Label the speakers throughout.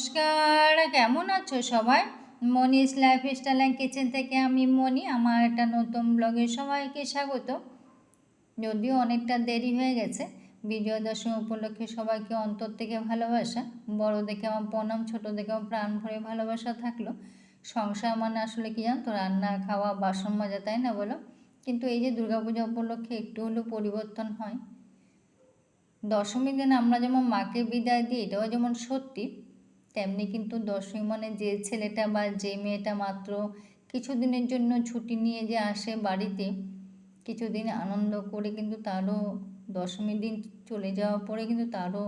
Speaker 1: নমস্কার, কেমন আছো সবাই? Moni's life style and kitchen থেকে আমি মনি, আমার একটা নতুন ব্লগে সবাইকে স্বাগত। যদিও অনেকটা দেরি হয়ে গেছে বিজয়া দশমী উপলক্ষে সবাইকে অন্তর থেকে ভালোবাসা বড় দেখে আমার প্রণাম ছোট দেখে আমার প্রাণ ভরে ভালোবাসা থাকল। সংসার মানে আসলে কি জানতো রান্না, খাওয়া, বাসন মাজা, তাই না বলো? কিন্তু এই যে দুর্গাপূজা উপলক্ষে একটু হলেও পরিবর্তন হয়। দশমীর দিন আমরা যেমন মাকে বিদায় দিই, এটাও যেমন সত্যি তেমনি কিন্তু দশমী মানে যে ছেলেটা বা যে মেয়েটা মাত্র কিছুদিনের জন্য ছুটি নিয়ে যে আসে বাড়িতে, কিছুদিন আনন্দ করে কিন্তু তারও দশমীর দিন চলে যাওয়ার পরে কিন্তু তারও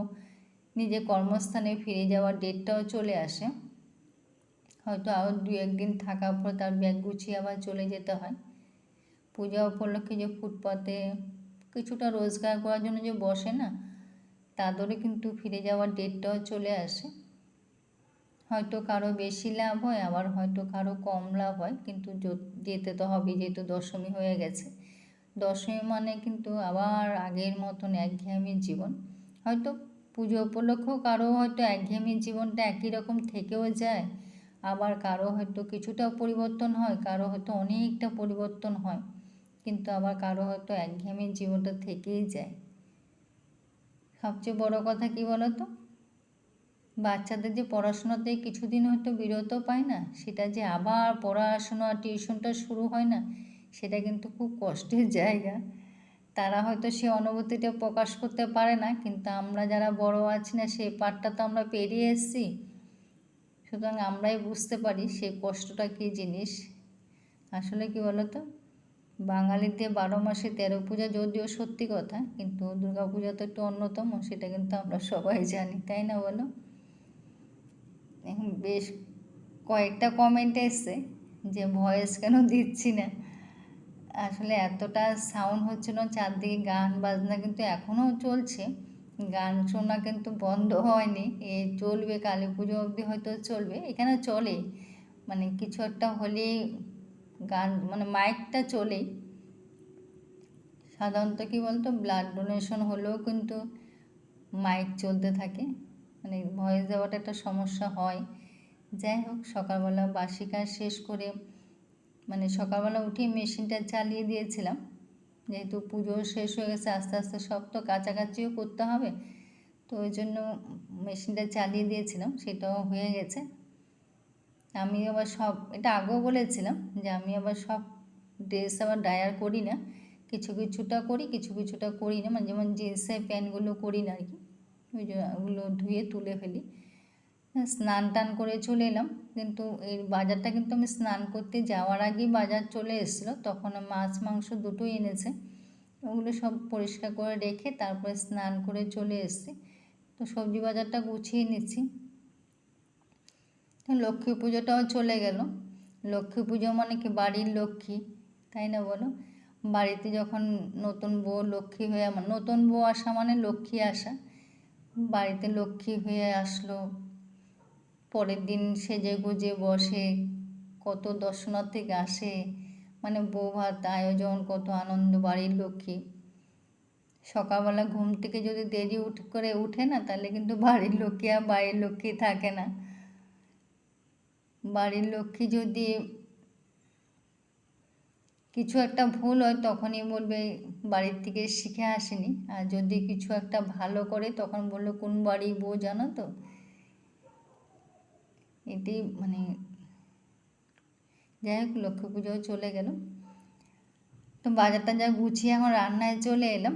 Speaker 1: নিজের কর্মস্থানে ফিরে যাওয়ার ডেটটাও চলে আসে। হয়তো আরও দু একদিন থাকার পর তার ব্যাগ গুছিয়ে আবার চলে যেতে হয়। পূজা উপলক্ষে যে ফুটপাতে কিছুটা রোজগার করার জন্য যে বসে না, তাদেরও কিন্তু ফিরে যাওয়ার ডেটটাও চলে আসে। হয়তো কারও বেশি লাভ হয়, আবার হয়তো কারও কম লাভ হয়। কিন্তু যেতে তো হবে যেহেতু দশমী হয়ে গেছে। দশমী মানে কিন্তু আবার আগের মতন একঘেয়েমি জীবন। হয়তো পুজো উপলক্ষেও কারও হয়তো একঘেয়েমি জীবনটা একই রকম থেকেও যায়। আবার কারও হয়তো কিছুটা পরিবর্তন হয়, কারও হয়তো অনেকটা পরিবর্তন হয়। কিন্তু আবার কারও হয়তো একঘেয়েমি জীবনটা থেকেই যায়। সবচেয়ে বড় কথা কি বলো তো বাচ্চাদের যে পড়াশোনাতে কিছুদিন হয়তো বিরত পায় না, সেটা যে আবার পড়াশোনা টিউশনটা শুরু হয় না, সেটা কিন্তু খুব কষ্টের জায়গা। তারা হয়তো সে অনুভূতিটা প্রকাশ করতে পারে না, কিন্তু আমরা যারা বড় আছি না সেই পাঠটা তো আমরা পেরিয়ে এসেছি। সুতরাং আমরাই বুঝতে পারি সেই কষ্টটা কী জিনিস। আসলে কি বলতো? বাঙালিদের বারো মাসে তেরো পূজা যদিও সত্যি কথা, কিন্তু দুর্গা পূজা তো একটু অন্যতম, সেটা কিন্তু আমরা সবাই জানি, তাই না বলো? এখন বেশ কয়েকটা কমেন্ট এসছে যে ভয়েস কেন দিচ্ছি না। আসলে এতটা সাউন্ড হচ্ছিল চারদিকে গান বাজনা কিন্তু এখনও চলছে। গান শোনা কিন্তু বন্ধ হয়নি, এ চলবে, কালী পুজো অবধি হয়তো চলবে, এখানে চলে। মানে কিছু একটা হলেই গান মানে মাইকটা চলেই সাধারণত কী বলতো ব্লাড ডোনেশন হলেও কিন্তু মাইক চলতে থাকে। মানে ভয়েস দেওয়াটা একটা সমস্যা হয়। যাই হোক, সকালবেলা বাসি কাজ শেষ করে মানে সকালবেলা উঠেই মেশিনটা চালিয়ে দিয়েছিলাম। যেহেতু পুজো শেষ হয়ে গেছে, আস্তে আস্তে সব তো কাছাকাছিও করতে হবে। তো ওই জন্য মেশিনটা চালিয়ে দিয়েছিলাম, সেটাও হয়ে গেছে। আমি আবার সব, এটা আগেও বলেছিলাম যে আমি আবার সব ড্রেস আবার ডায়ার করি না। কিছু কিছুটা করি, কিছু কিছুটা করি না। মানে যেমন জিন্সের প্যান্টগুলো করি না আর কি। ওই ওগুলো ধুয়ে তুলে ফেলি। স্নান টান করে চলে এলাম। কিন্তু এই বাজারটা কিন্তু আমি স্নান করতে যাওয়ার আগেই বাজার চলে এসেছিল। তখন মাছ, মাংস দুটোই এনেছে। ওগুলো সব পরিষ্কার করে রেখে তারপরে স্নান করে চলে এসেছি। তো সবজি বাজারটা গুছিয়ে নিচ্ছি। লক্ষ্মী পুজোটাও চলে গেল। লক্ষ্মী পুজো মানে কি? বাড়ির লক্ষ্মী, তাই না বলো? বাড়িতে যখন নতুন বউ লক্ষ্মী হয়ে, নতুন বউ আসা মানে লক্ষ্মী আসা। বাড়িতে লক্ষ্মী হয়ে আসলো। পরের দিন সেজে গুজে বসে, কত দর্শনার্থী আসে। মানে বউ ভাত আয়োজন, কত আনন্দ বাড়ির লক্ষ্মী। সকালবেলা ঘুম থেকে যদি দেরি উঠ, করে উঠে না, তাহলে কিন্তু বাড়ির লক্ষ্মী আর বাড়ির লক্ষ্মী থাকে না। বাড়ির লক্ষ্মী যদি কিছু একটা ভুল হয় তখনই বলবে, বাড়ির থেকে শিখে আসেনি। আর যদি কিছু একটা ভালো করে, তখন বলল, কোন বাড়ি বউ জানো তো? এটি মানে যাই হোক, লক্ষ্মী পুজোও চলে গেল। তো বাজারটা যা গুছিয়ে এখন রান্নায় চলে এলাম।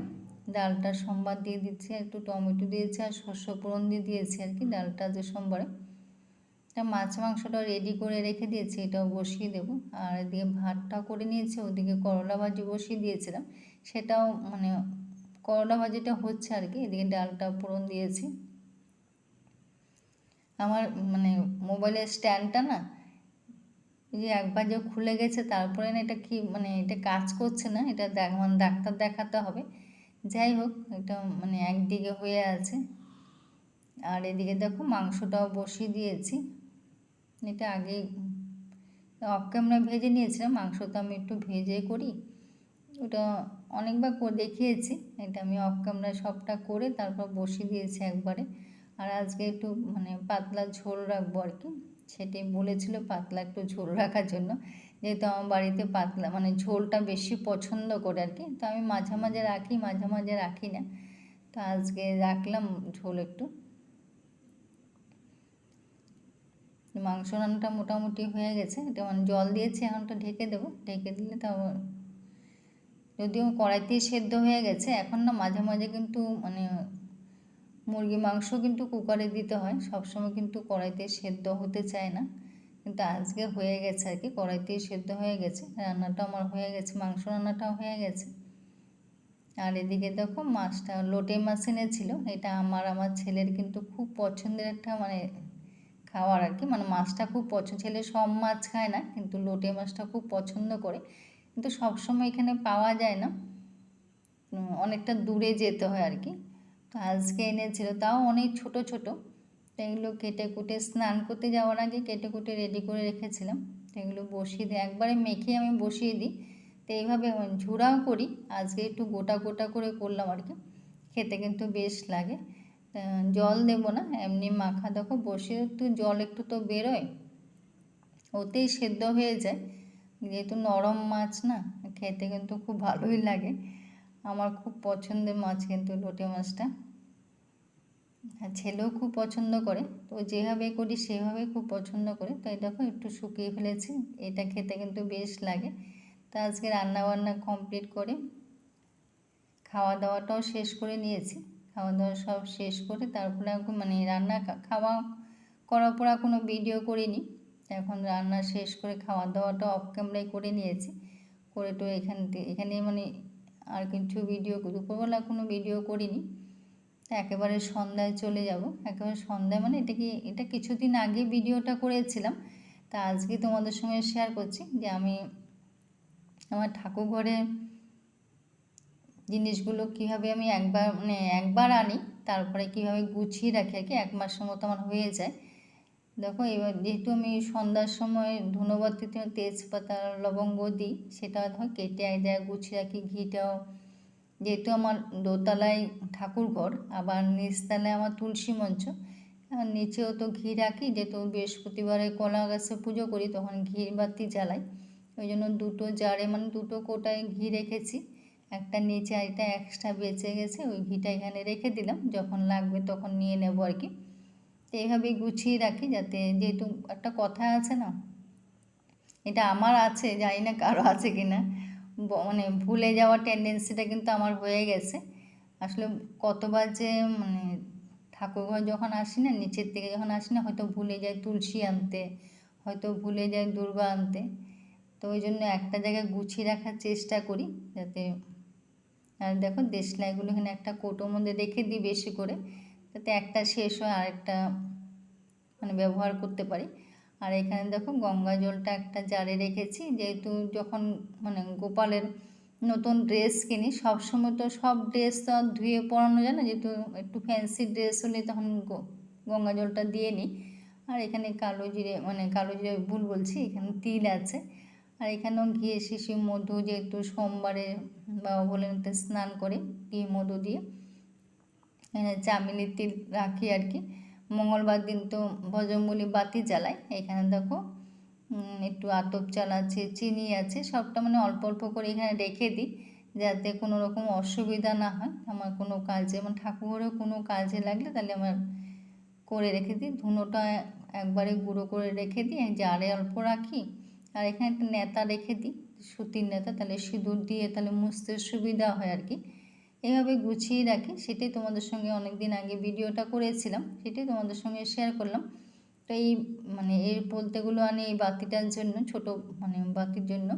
Speaker 1: ডালটা সোমবার দিয়ে দিচ্ছি, একটু টমেটো দিয়েছি আর শস্য পূরণ দিয়ে দিয়েছি আর কি, ডালটা যে সোমবারে। তা মাছ মাংসটাও রেডি করে রেখে দিয়েছি, এটাও বসিয়ে দেবো। আর এদিকে ভাতটা করে নিয়েছি, ওদিকে করলা ভাজি বসিয়ে দিয়েছিলাম। সেটাও মানে করলা ভাজিটা হচ্ছে আর কি, এদিকে ডালটা পূরণ দিয়েছি। আমার মানে মোবাইলের স্ট্যান্ডটা না যে একবার যে খুলে গেছে, তারপরে না এটা কি মানে এটা কাজ করছে না, এটা মানে ডাক্তার দেখাতে হবে। যাই হোক, এটা মানে একদিকে হয়ে আছে। আর এদিকে দেখো মাংসটাও বসিয়ে দিয়েছি। এটা আগে, অফ ক্যামেরা ভেজে নিয়েছিলাম মাংস তো আমি একটু ভেজে করি। ওটা অনেকবার দেখিয়েছি, এটা আমি অফ ক্যামেরা সবটা করে তারপর বসিয়ে দিয়েছি একবারে। আর আজকে একটু মানে পাতলা ঝোল রাখব আর কি। সেটাই বলেছিল পাতলা একটু ঝোল রাখার জন্য। যেহেতু আমার বাড়িতে পাতলা মানে ঝোলটা বেশি পছন্দ করে আর কি। তো আমি মাঝে মাঝে রাখি, মাঝে মাঝে রাখি না। তো আজকে রাখলাম ঝোল একটু। মাংস রান্নাটা মোটামুটি হয়ে গেছে। এটা মানে জল দিয়েছি এখনটা ঢেকে দেবো। ঢেকে দিলে তাও যদিও কড়াইতেই সেদ্ধ হয়ে গেছে, এখন না মাঝে মাঝে কিন্তু মানে মুরগি মাংস কিন্তু কুকারে দিতে হয়। সবসময় কিন্তু কড়াইতে সেদ্ধ হতে চায় না। কিন্তু আজকে হয়ে গেছে আর কি কড়াইতেই সেদ্ধ হয়ে গেছে। রান্নাটা আমার হয়ে গেছে, মাংস রান্নাটাও হয়ে গেছে। আর এদিকে দেখো মাছটা, লোটে মাছ এনেছিল। এটা আমার আমার ছেলের কিন্তু খুব পছন্দের একটা মানে খাওয়ার আর কি মানে মাছটা খুব পছন্দ, ছেলে সব মাছ খায় না, কিন্তু লোটে মাছটা খুব পছন্দ করে। কিন্তু সবসময় এখানে পাওয়া যায় না। অনেকটা দূরে যেতে হয় আর কি তো আজকে এনেছিল, তাও অনেক ছোট ছোট। তো এগুলো কেটে কুটে স্নান করতে যাওয়ার আগে কেটে কুটে রেডি করে রেখেছিলাম। তো এগুলো বসিয়ে দিই একবারে মেখে আমি বসিয়ে দিই। তো এইভাবে ঝুড়াও করি। আজকে একটু গোটা গোটা করে করলাম আর কি খেতে কিন্তু বেশ লাগে। জল দেব না, এমনি মাখা। দেখো, বসে একটু জল একটু তো বেরোয়, ওতেই সেদ্ধ হয়ে যায়। যেহেতু নরম মাছ না, খেতে কিন্তু খুব ভালোই লাগে। আমার খুব পছন্দের মাছ কিন্তু লোটে মাছটা। আর ছেলেও খুব পছন্দ করে, তো যেভাবে করি সেভাবে খুব পছন্দ করে। তো এই দেখো, একটু শুকিয়ে ফেলেছি, এটা খেতে কিন্তু বেশ লাগে। তা আজকে রান্না বান্না কমপ্লিট করে খাওয়া দাওয়াটাও শেষ করে নিয়েছি। খাওয়া দাওয়া সব শেষ করে তারপরে মানে রান্না খাওয়া করার পর কোনো ভিডিও করিনি। এখন রান্না শেষ করে খাওয়া দাওয়াটা অফ ক্যামেরায় করে নিয়েছি। করে তো এখান এখানে মানে আর কিছু ভিডিও দুপুরবেলা কোনো ভিডিও করিনি। একেবারে সন্ধ্যায় চলে যাব। একেবারে সন্ধ্যায় মানে এটা কি, এটা কিছুদিন আগে ভিডিওটা করেছিলাম। তা আজকে তোমাদের সঙ্গে শেয়ার করছি যে আমি আমার ঠাকুর ঘরে জিনিসগুলো কীভাবে আমি একবার মানে একবার আনি, তারপরে কীভাবে গুছিয়ে রাখি আর কি, এক মাসের মতো আমার হয়ে যায়। দেখো, এবার যেহেতু আমি সন্ধ্যার সময় ধুনোবাতিতে তেজপাতা, লবঙ্গ দিই, সেটা ধর কেটে এক জায়গায় গুছিয়ে রাখি, ঘিটাও। যেহেতু আমার দোতলায় ঠাকুর ঘর আবার নিচতলায় আমার তুলসী মঞ্চ নিচেও তো ঘি রাখি, যেহেতু বৃহস্পতিবারে কলা গাছে পুজো করি, তখন ঘি বাতি জ্বালাই। ওই জন্য দুটো জারে মানে দুটো কোটায় ঘি রেখেছি। একটা নিচে একটা এক্সট্রা বেঁচে গেছে, ওই ঘিটা এখানে রেখে দিলাম, যখন লাগবে তখন নিয়ে নেব আর কি। তো এইভাবেই গুছিয়ে রাখি যাতে যেহেতু একটা কথা আছে না, এটা আমার আছে, জানি না কারও আছে কি না মানে ভুলে যাওয়ার টেন্ডেন্সিটা কিন্তু আমার হয়ে গেছে। আসলে কতবার যে মানে ঠাকুরঘর যখন আসি না, নিচের থেকে যখন আসি না, হয়তো ভুলে যায় তুলসী আনতে, হয়তো ভুলে যায় দুর্গা আনতে। তো ওই জন্য একটা জায়গায় গুছিয়ে রাখার চেষ্টা করি যাতে আর দেখো দেশলাইগুলো এখানে একটা কোটোর মধ্যে রেখে দিই বেশি করে, যাতে একটা শেষ হয় আরেকটা মানে ব্যবহার করতে পারি। আর এখানে দেখো গঙ্গা জলটা একটা জারে রেখেছি, যেহেতু যখন মানে গোপালের নতুন ড্রেস কিনি, সবসময় তো সব ড্রেস তো আর ধুয়ে পরানো যায় না, যেহেতু একটু ফ্যান্সি ড্রেস হলে তখন গঙ্গা জলটা দিয়ে নিই। আর এখানে কালো জিরে মানে কালো জিরে ভুল বলছি, এখানে তিল আছে। আর এখানেও ঘিয়ে শিশি মধু যেহেতু সোমবারে, বা ভোলেনাথে স্নান করে ঘি মধু দিয়ে, এখানে চামেলির তিল রাখি আর কি। মঙ্গলবার দিন তো ভজনগুলি বাতি জ্বালায়। এখানে দেখো একটু আতপ চাল আছে, চিনি আছে, সবটা মানে অল্প অল্প করে এখানে রেখে দিই, যাতে কোনো রকম অসুবিধা না হয়। আমার কোনো কাজে মানে ঠাকুরেও কোনো কাজে লাগলে তাহলে আমার করে রেখে দিই। ধুনোটা একবারে গুঁড়ো করে রেখে দিই জারে অল্প রাখি আর এখানে একটা নেতা রেখে দিই, সুতির নেতা। তাহলে সিঁদুর দিয়ে তাহলে মুছতে সুবিধা হয় আর কি। এভাবে গুছিয়ে রাখি, সেটাই তোমাদের সঙ্গে অনেক দিন আগে ভিডিওটা করেছিলাম, সেটাই তোমাদের সঙ্গে শেয়ার করলাম। তো এই মানে এই বলতেগুলো আনি এই বাতিটার জন্য, ছোট মানে বাতির জন্য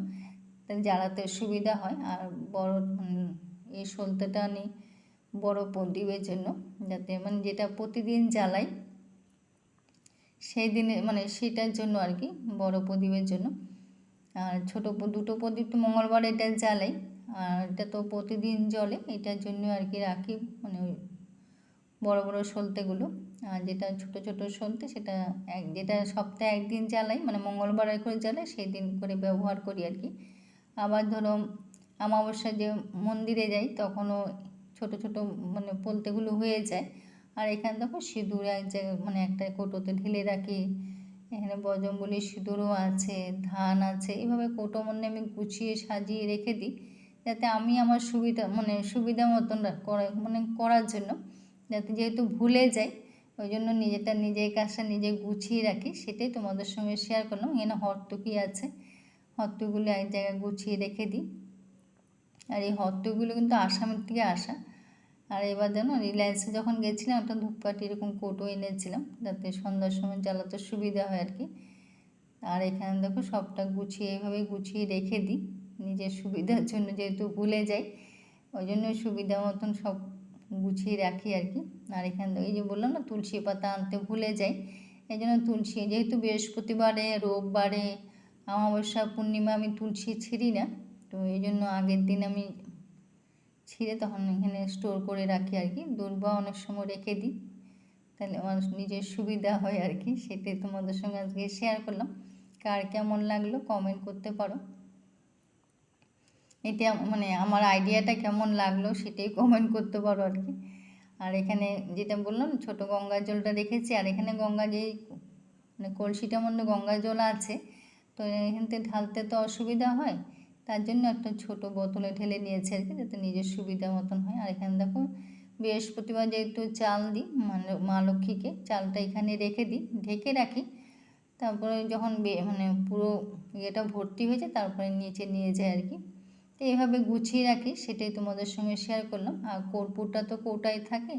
Speaker 1: জ্বালাতে সুবিধা হয়। আর বড় এই সলতেটা আনি বড় প্রদীপের জন্য, যাতে মানে যেটা প্রতিদিন জ্বালাই, সেই দিনে মানে সেটার জন্য আর কি, বড় প্রদীপের জন্য। আর ছোটো দুটো প্রদীপ তো মঙ্গলবার এটা জ্বালাই, আর এটা তো প্রতিদিন জলে এটার জন্য আর কি রাখি মানে বড়ো বড়ো সলতেগুলো। আর যেটা ছোট ছোট সলতে সেটা এক, যেটা সপ্তাহে একদিন জ্বালাই মানে মঙ্গলবার করে জ্বালাই সেই দিন করে ব্যবহার করি আর কি। আবার ধরো অমাবস্যা যে মন্দিরে যাই, তখনও ছোট ছোট মানে পলতেগুলো হয়ে যায়। আর এখানে দেখো সিঁদুর এক জায়গায় মানে একটা কোটোতে ঢেলে রাখি এখানে বজরঙ্গলির সিঁদুরও আছে, ধান আছে। এভাবে কোটো মনে আমি গুছিয়ে সাজিয়ে রেখে দিই যাতে আমি আমার সুবিধা মানে সুবিধা মতন মানে করার জন্য যাতে যেহেতু ভুলে যাই, ওই জন্য নিজেটা নিজের কাজটা নিজে গুছিয়ে রাখি। সেটাই তোমাদের সঙ্গে শেয়ার করলাম। এখানে হরতুকি আছে। হরতুকগুলো এক জায়গায় গুছিয়ে রেখে দিই। আর এই হরতুকগুলো কিন্তু আসামের থেকে আসা। আর এবার যেন রিলায়েন্সে যখন গেছিলাম, একটা ধূপকাঠি এরকম কোটো এনেছিলাম। যাতে সন্ধ্যার সময় জ্বালাতে সুবিধা হয় আর কি আর এখানে দেখো সবটা গুছিয়ে, এভাবে গুছিয়ে রেখে দিই। নিজের সুবিধার জন্য যেহেতু ভুলে যাই, ওই জন্য সুবিধা মতন সব গুছিয়ে রাখি আর কি আর এখানে এই যে বললাম না, তুলসী পাতা আনতে ভুলে যাই। এই জন্য তুলসী, যেহেতু বৃহস্পতিবারে, রোববারে, অমাবস্যা, পূর্ণিমা আমি তুলসী ছিঁড়ি না। তো এই জন্য আগের দিন আমি ছিঁড়ে তখন এখানে স্টোর করে রাখি আর কি। দুর্বা অনেক সময় রেখে দিই। তাহলে আমার নিজের সুবিধা হয় আর কি, সেটাই তোমাদের সঙ্গে আজকে শেয়ার করলাম। কার কেমন লাগল কমেন্ট করতে পারো। এটা মানে আমার আইডিয়াটা কেমন লাগল সেটাই কমেন্ট করতে পারো আর কি। আর এখানে যেটা বললাম, ছোট গঙ্গার জলটা রেখেছি। আর এখানে গঙ্গা যেই মানে কলসিটার মধ্যে গঙ্গা জল আছে। তো এখান থেকে ঢালতে তো অসুবিধা হয়। তার জন্য একটা ছোট বোতলে ঢেলে নিয়েছে আর কি, যাতে নিজের সুবিধা মতন হয়। আর এখানে দেখো, বৃহস্পতিবার যেহেতু চাল দিই মানে মা লক্ষ্মীকে, চালটা এখানে রেখে দিই, ঢেকে রাখি। তারপরে যখন মানে পুরো ইয়েটা ভর্তি হয়েছে, তারপরে নিচে নিয়ে যায় আর কি। তো এইভাবে গুছিয়ে রাখি, সেটাই তোমাদের সঙ্গে শেয়ার করলাম। আর কর্পূরটা তো কৌটায় থাকে,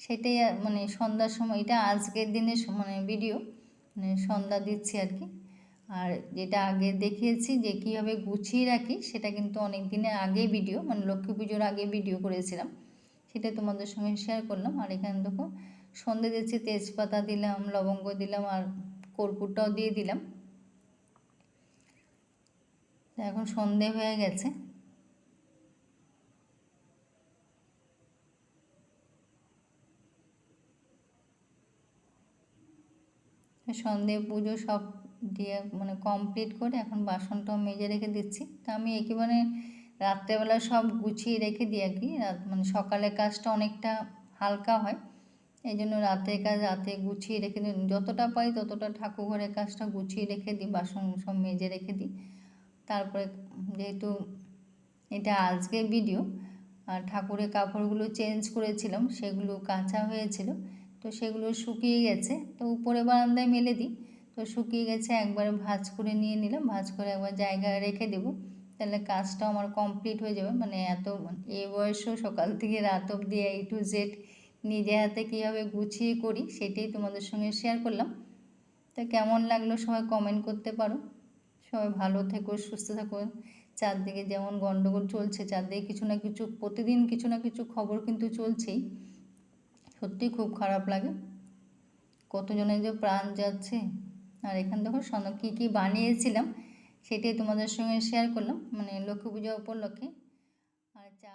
Speaker 1: সেটাই মানে সন্ধ্যার সময়, এটা আজকের দিনের মানে ভিডিও মানে সন্ধ্যা দিচ্ছি আর কি। আর যেটা আগে দেখিয়েছি যে কীভাবে গুছিয়ে রাখি, সেটা কিন্তু অনেক দিনের আগে ভিডিও মানে লক্ষ্মী পুজোর আগে ভিডিও করেছিলাম। সেটা তোমাদের সঙ্গে শেয়ার করলাম। আর এখানে দেখো, সন্ধে দিচ্ছি, তেজপাতা দিলাম, লবঙ্গ দিলাম, আর কর্পূরটাও দিয়ে দিলাম। এখন সন্ধে হয়ে গেছে। সন্ধে পুজো সব দিয়ে মানে কমপ্লিট করে এখন বাসনটাও মেজে রেখে দিচ্ছি। তা আমি একেবারে রাত্রেবেলা সব গুছিয়ে রেখে দিই আর কি। রাত মানে সকালের কাজটা অনেকটা হালকা হয়। এই জন্য রাতের কাজ রাতে গুছিয়ে রেখে দিই। যতটা পাই ততটা ঠাকুর ঘরের কাজটা গুছিয়ে রেখে দিই, বাসন সব মেজে রেখে দিই। তারপরে যেহেতু এটা আজকের ভিডিও আর ঠাকুরের কাপড়গুলো চেঞ্জ করেছিলাম, সেগুলো কাঁচা হয়েছিল, তো সেগুলো শুকিয়ে গেছে। তো উপরে বারান্দায় মেলে দিই। তো শুকিয়ে গেছে, একবারে ভাঁজ করে নিয়ে নিলাম, ভাঁজ করে একবার জায়গা রেখে দেবো। তাহলে কাজটাও আমার কমপ্লিট হয়ে যাবে। মানে এত, এ বয়সেও সকাল থেকে রাত অবধি এই টু জেড নিজে হাতে কীভাবে গুছিয়ে করি সেটাই তোমাদের সঙ্গে শেয়ার করলাম। তো কেমন লাগল সবাই কমেন্ট করতে পারো। সবাই ভালো থেকো, সুস্থ থাকো। চারদিকে যেমন গণ্ডগোল চলছে, চারদিকে কিছু না কিছু, প্রতিদিন কিছু না কিছু খবর কিন্তু চলছেই। সত্যি খুব খারাপ লাগে। কতজনের যে প্রাণ যাচ্ছে। আর এখান দেখো সনক কী কী বানিয়েছিলাম সেটাই তোমাদের সঙ্গে শেয়ার করলাম মানে লক্ষ্মী পূজা উপলক্ষে। আর চা